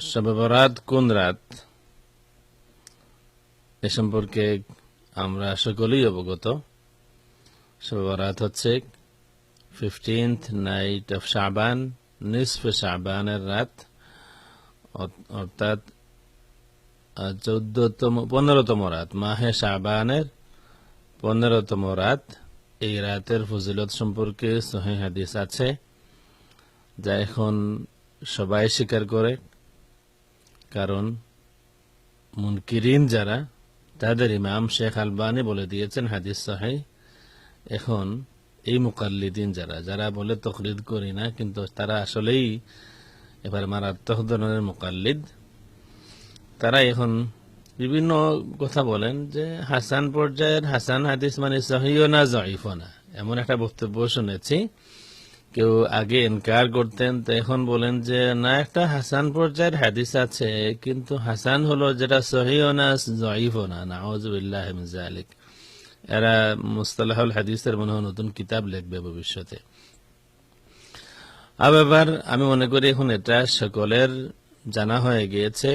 শবে কোন রাত? এ সম্পর্কে আমরা সকলেই অবগত। শবে হচ্ছে ফিফটিন্থ নাইট অফ শাবান নিসফে শাবানের রাত, অর- অর্থাৎ চোদ্দতম, পনেরোতম রাত, মাহে শাবানের পনেরোতম রাত। এই রাতের ফজিলত সম্পর্কে সহি হাদিস আছে। যা এখন সবাই স্বীকার করে। কারণ মুনকিরিন যারা, তাদের ইমাম শেখ আলবানি বলে দিয়েছেন হাদিস সাহাই এখন এই মুকাল্লিদিন যারা যারা বলে তকলিদ করি না, কিন্তু তারা আসলেই এবার মারাত্মক ধরনের মুকাল্লিদ। তারা এখন বিভিন্ন কথা বলেন যে হাসান পর্যায়ের হাসান হাদিস মানে সহিও না জয়ীফও না। এমন একটা বক্তব্য শুনেছি। কেউ আগে এনকার করতেন, তো এখন বলেন যে, না, একটা হাসান পর্যায়ের হাদিস আছে, কিন্তু হাসান হলো যেটা সহিও না না নাউজুবিল্লাহ মিন জালিক এরা মুস্তালাহুল হাদিসের মনে হয় নতুন কিতাব লিখবে ভবিষ্যতে। আবার আমি মনে করি এখন এটা সকলের জানা হয়ে গিয়েছে।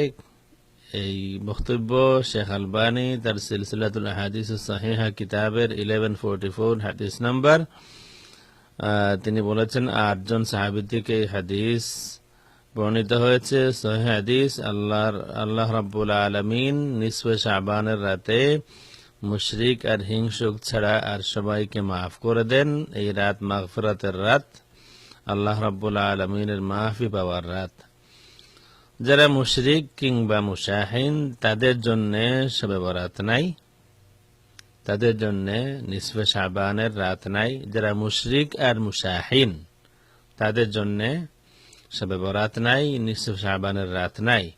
এই বক্তব্য শেখ আলবানি তার সিলসিলাতুল হাদিস সাহিহা কিতাবের ইলেভেন ফোরটি ফোর হাদিস নাম্বার। তিনি বলেছেন, আটজন সাহাবি থেকে হাদিস বর্ণিত হয়েছে। সহি হাদিস আল্লাহ আল্লাহ রাব্বুল আলমিন নিসফে শাবানের রাতে মুশরিক আর হিংসুক ছাড়া আর সবাইকে মাফ করে দেন। এই রাত মাগফিরাতের রাত, আল্লাহ রাব্বুল আলমিনের মাফি পাওয়ার রাত। যারা মুশরিক কিংবা মুশাহিন, তাদের জন্য সবে বরাত নাই। তাদের জন্য নিসফে শাবানের রাত নাই, যারা মুশরিক আর মুশাহিন। তাদের জন্য সবে বরাত নাই, নিসফে শাবানের রাত নাই।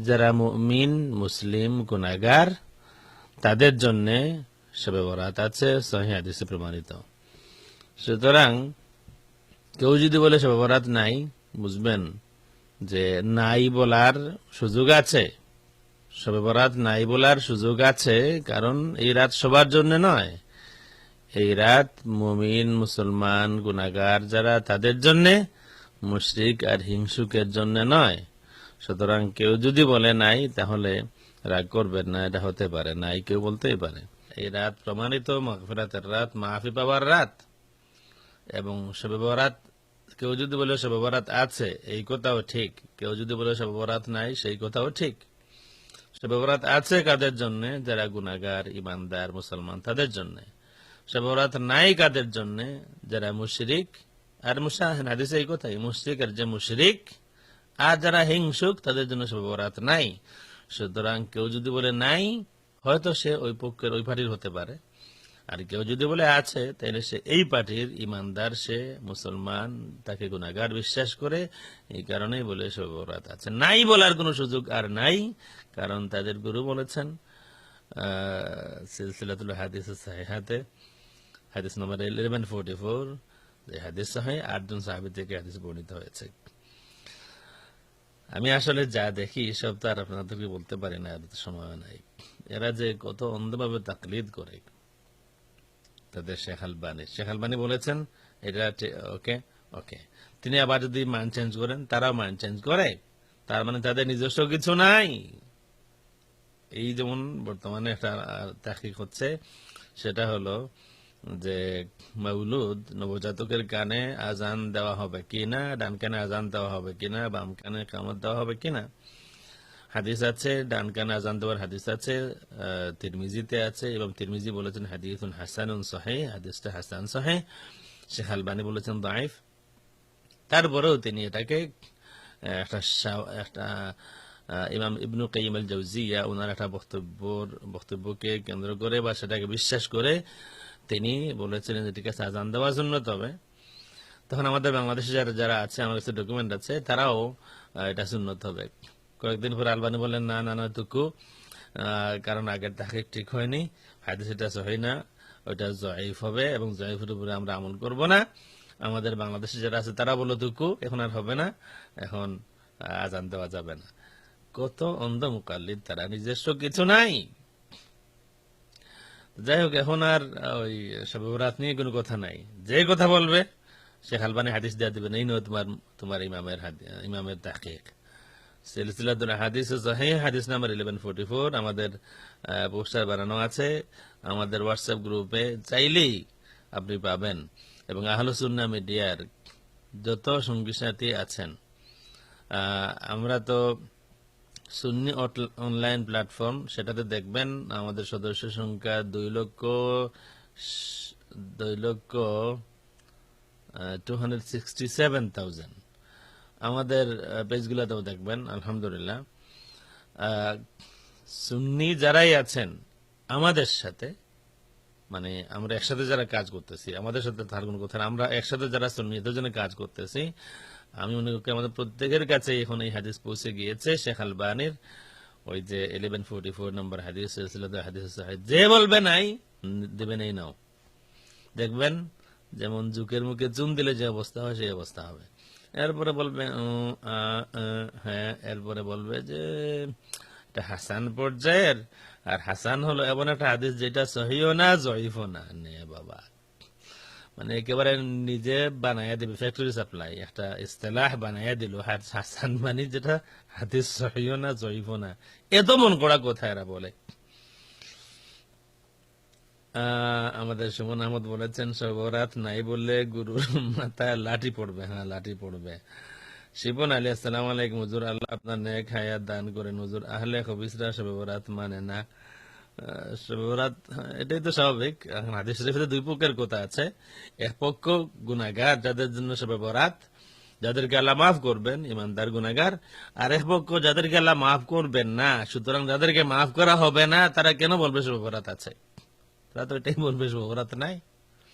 যারা মুমিন, মুসলিম গুনাগার তাদের জন্য সবে বরাত আছে, সহি প্রমাণিত। সুতরাং কেউ যদি বলে সবে বরাত নাই, বুঝবেন যে নাই বলার সুযোগ আছে। সবে বরাত নাই বলার সুযোগ আছে, কারণ এই রাত সবার জন্য নয়। এই রাত মুমিন, মুসলমান গুনাগার যারা তাদের জন্য, মুশরিক আর হিংসুকের জন্য নয়। সুতরাং কেউ যদি বলে নাই, তাহলে রাগ করবেন না, এটা হতে পারে নাই কেউ বলতেই পারে। এই রাত প্রমাণিত মাগফিরাতের রাত মাফি পাওয়ার রাত। এবং বরাত কেউ যদি বলে বরাত আছে, এই কথাও ঠিক। কেউ যদি বলে বরাত নাই, সেই কথাও ঠিক। সবে আছে কাদের জন্য? যারা গুনাগার ইমানদার মুসলমান, তাদের জন্য। সবে নাই কাদের জন্য? যারা মুশরিক আর মুসাহিন এই কথাই, মুশরিক আর যে মুশরিক আর যারা হিংসুক, তাদের জন্য সবে নাই। সুতরাং কেউ যদি বলে নাই, হয়তো সে ওই পক্ষের ওই পার্টির হতে পারে। আর কেউ যদি বলে আছে, তাহলে সে এই পার্টির ইমানদার, সে মুসলমান, তাকে গুনাগার বিশ্বাস করে এই কারণেই বলে সবে বরাত আছে। নাই বলার কোনো সুযোগ আর নাই, কারণ তাদের গুরু বলেছেন সিলসিলাতুল হাদিস সাহেহাতে হাদিস নম্বর ইলেভেন ফোরটি ফোর যে হাদিস সাহে, আটজন সাহাবি থেকে হাদিস বর্ণিত হয়েছে। আমি আসলে যা দেখি সব তো আর আপনাদেরকে বলতে পারি না এত সময় নাই। এরা যে কত অন্ধভাবে তাকলিদ করে। তাদের শেখ আলবানি। শেখ আলবানি বলেছেন, এটা ওকে ওকে। তিনি আবার যদি মান চেঞ্জ করেন, তারাও মান চেঞ্জ করে। তার মানে তাদের নিজস্ব কিছু নাই। এই যেমন বর্তমানে একটা তাকিক হচ্ছে, সেটা হলো যে মৌলুদ নবজাতকের কানে আজান দেওয়া হবে কিনা, ডান কানে আজান দেওয়া হবে কিনা, বাম কানে কামত দেওয়া হবে কিনা হাদিস আছে, ডান কানে আজান দেওয়ার হাদিস আছে তিরমিজিতে আছে, এবং তিরমিজি বলেছেন হাদিসুন হাসানুন সহে হাদিসটা হাসান সহে শেখ আলবানি বলেছেন দাইফ তারপরেও তিনি এটাকে একটা একটা ইমাম ইবনু কাইম আল জৌজিয়া ওনার একটা বক্তব্যর, বক্তব্যকে কেন্দ্র করে বা সেটাকে বিশ্বাস করে তিনি বলেছিলেন যে ঠিক আছে আজান দেওয়ার জন্য। তবে তখন আমাদের বাংলাদেশে যারা যারা আছে, আমার কাছে ডকুমেন্ট আছে, তারাও এটা সুন্নত হবে। কয়েকদিন পর আলবানি বললেন, না না না তুকু কারণ আগের তাকে ঠিক হয়নি। হাদিস এটা সহি না, ওইটা জয়ীফ হবে এবং জয়ীফের উপরে আমরা আমল করব না। আমাদের বাংলাদেশে যারা আছে, তারা বলো টুকু এখন আর হবে না। এখন আজান দেওয়া যাবে না। কত অন্ধ মুকাল্লিদ, তারা নিজস্ব কিছু নাই। যাই হোক, এখন আর ওই সবে বরাত নিয়ে কোনো কথা নাই। যে কথা বলবে সে আলবানি হাদিস দেওয়া দিবেন, এই নয় তোমার তোমার ইমামের ইমামের তাকিক সিলসিলাতুল আপনি পাবেন। এবং আহলুসুন্না মিডিয়ার যত সঙ্গী সাথী আছেন আমরা তো সুন্নি অনলাইন প্ল্যাটফর্ম সেটাতে দেখবেন আমাদের সদস্য সংখ্যা দুই লক্ষ দুই লক্ষ two hundred sixty seven thousand আমাদের পেজগুলোতেও দেখবেন, আলহামদুলিল্লাহ। সুন্নি যারাই আছেন, আমাদের সাথে মানে আমরা একসাথে যারা কাজ করতেছি, আমাদের সাথে তার কোনো কথা আমরা একসাথে যারা সুন্নিয়তের জন্য কাজ করতেছি। আমি মনে করি আমাদের প্রত্যেকের কাছে এখন এই হাদিস পৌঁছে গিয়েছে, শেখ আলবানির ওই যে ইলেভেন ফোর্টি ফোর নম্বর হাদিস হাদিস যে বলবে নাই দেবেন এই নাও। দেখবেন, যেমন জুকের মুখে চুন দিলে যে অবস্থা হয়, সেই অবস্থা হবে। এরপরে বলবে হ্যাঁ এরপরে বলবে যে, এটা হাসান পর্যায়ের। আর হাসান হলো এমন একটা হাদিস যেটা সহিও না, জয়ীফও না। নে বাবা। মানে একেবারে নিজে বানাইয়া দিবে ফ্যাক্টরি সাপ্লাই একটা ইস্তেলাহ বানাইয়া দিল। হাসান মানে যেটা, হাদিস সহিও না, জয়ীফও না। এত মন করা কথা এরা বলে। আমাদের সুমন আহমদ বলেছেন সবরাত নাই বললে গুরুর মাথায় লাঠি পড়বে। হ্যাঁ লাঠি পড়বে। শিবন আলী, আসসালাম আলাইকুম, হুজুর, আল্লাহ আপনার নেক হায়াত দান করেন। হুজুর, আহলে খবিসরা সবরাত মানে না। সবরাত এটাই তো স্বাভাবিক। হাদিস শরীফে দুই পক্ষের কথা আছে। এক পক্ষ গুনাগার যাদের জন্য সবরাত যাদেরকে আল্লাহ মাফ করবেন, ইমানদার গুনাগার আর এক পক্ষ যাদেরকে আল্লাহ মাফ করবেন না, সুতরাং যাদেরকে মাফ করা হবে না, তারা কেন বলবে শুভরাত আছে? তারা তো এটাই বলবে শুভরাত নাই?